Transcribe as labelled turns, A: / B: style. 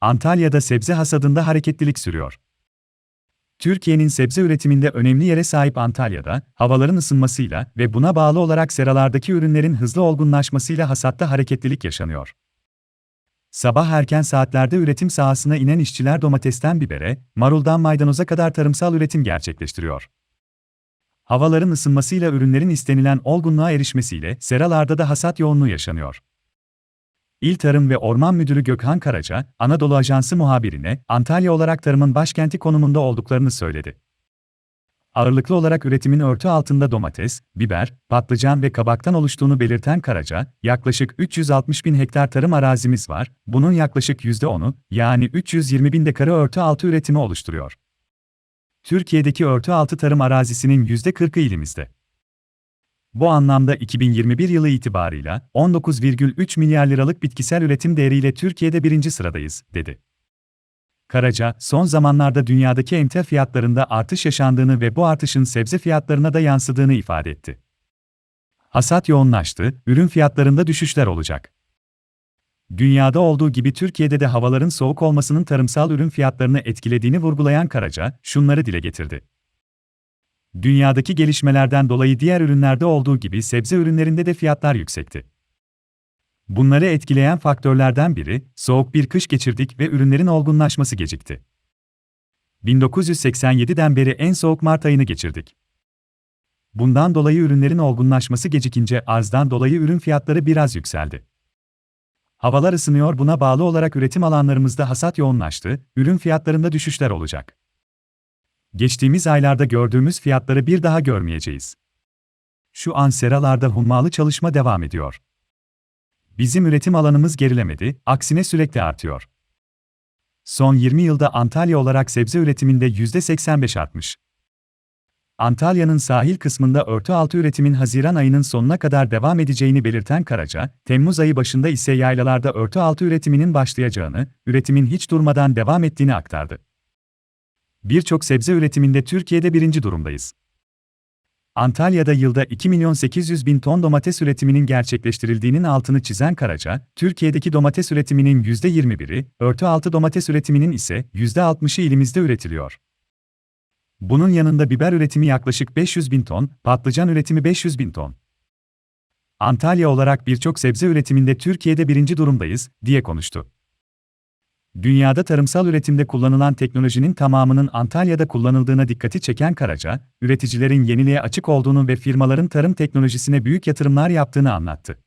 A: Antalya'da sebze hasadında hareketlilik sürüyor. Türkiye'nin sebze üretiminde önemli yere sahip Antalya'da, havaların ısınmasıyla ve buna bağlı olarak seralardaki ürünlerin hızlı olgunlaşmasıyla hasatta hareketlilik yaşanıyor. Sabah erken saatlerde üretim sahasına inen işçiler domatesten bibere, maruldan maydanoza kadar tarımsal üretim gerçekleştiriyor. Havaların ısınmasıyla ürünlerin istenilen olgunluğa erişmesiyle seralarda da hasat yoğunluğu yaşanıyor. İl Tarım ve Orman Müdürü Gökhan Karaca, Anadolu Ajansı muhabirine Antalya olarak tarımın başkenti konumunda olduklarını söyledi. Ağırlıklı olarak üretimin örtü altında domates, biber, patlıcan ve kabaktan oluştuğunu belirten Karaca, yaklaşık 360 bin hektar tarım arazimiz var, bunun yaklaşık %10'u, yani 320 bin dekarı örtü altı üretimi oluşturuyor. Türkiye'deki örtü altı tarım arazisinin %40'ı ilimizde. Bu anlamda 2021 yılı itibarıyla 19,3 milyar liralık bitkisel üretim değeriyle Türkiye'de birinci sıradayız, dedi. Karaca, son zamanlarda dünyadaki emtia fiyatlarında artış yaşandığını ve bu artışın sebze fiyatlarına da yansıdığını ifade etti. Hasat yoğunlaştı, ürün fiyatlarında düşüşler olacak. Dünyada olduğu gibi Türkiye'de de havaların soğuk olmasının tarımsal ürün fiyatlarını etkilediğini vurgulayan Karaca, şunları dile getirdi. Dünyadaki gelişmelerden dolayı diğer ürünlerde olduğu gibi sebze ürünlerinde de fiyatlar yüksekti. Bunları etkileyen faktörlerden biri, soğuk bir kış geçirdik ve ürünlerin olgunlaşması gecikti. 1987'den beri en soğuk Mart ayını geçirdik. Bundan dolayı ürünlerin olgunlaşması gecikince arzdan dolayı ürün fiyatları biraz yükseldi. Havalar ısınıyor buna bağlı olarak üretim alanlarımızda hasat yoğunlaştı, ürün fiyatlarında düşüşler olacak. Geçtiğimiz aylarda gördüğümüz fiyatları bir daha görmeyeceğiz. Şu an seralarda hummalı çalışma devam ediyor. Bizim üretim alanımız gerilemedi, aksine sürekli artıyor. Son 20 yılda Antalya olarak sebze üretiminde %85 artmış. Antalya'nın sahil kısmında örtü altı üretimin Haziran ayının sonuna kadar devam edeceğini belirten Karaca, Temmuz ayı başında ise yaylalarda örtü altı üretiminin başlayacağını, üretimin hiç durmadan devam ettiğini aktardı. Birçok sebze üretiminde Türkiye'de birinci durumdayız. Antalya'da yılda 2 milyon 800 bin ton domates üretiminin gerçekleştirildiğinin altını çizen Karaca, Türkiye'deki domates üretiminin %21'i, örtü altı domates üretiminin ise %60'ı ilimizde üretiliyor. Bunun yanında biber üretimi yaklaşık 500 bin ton, patlıcan üretimi 500 bin ton. Antalya olarak birçok sebze üretiminde Türkiye'de birinci durumdayız, diye konuştu. Dünyada tarımsal üretimde kullanılan teknolojinin tamamının Antalya'da kullanıldığına dikkati çeken Karaca, üreticilerin yeniliğe açık olduğunu ve firmaların tarım teknolojisine büyük yatırımlar yaptığını anlattı.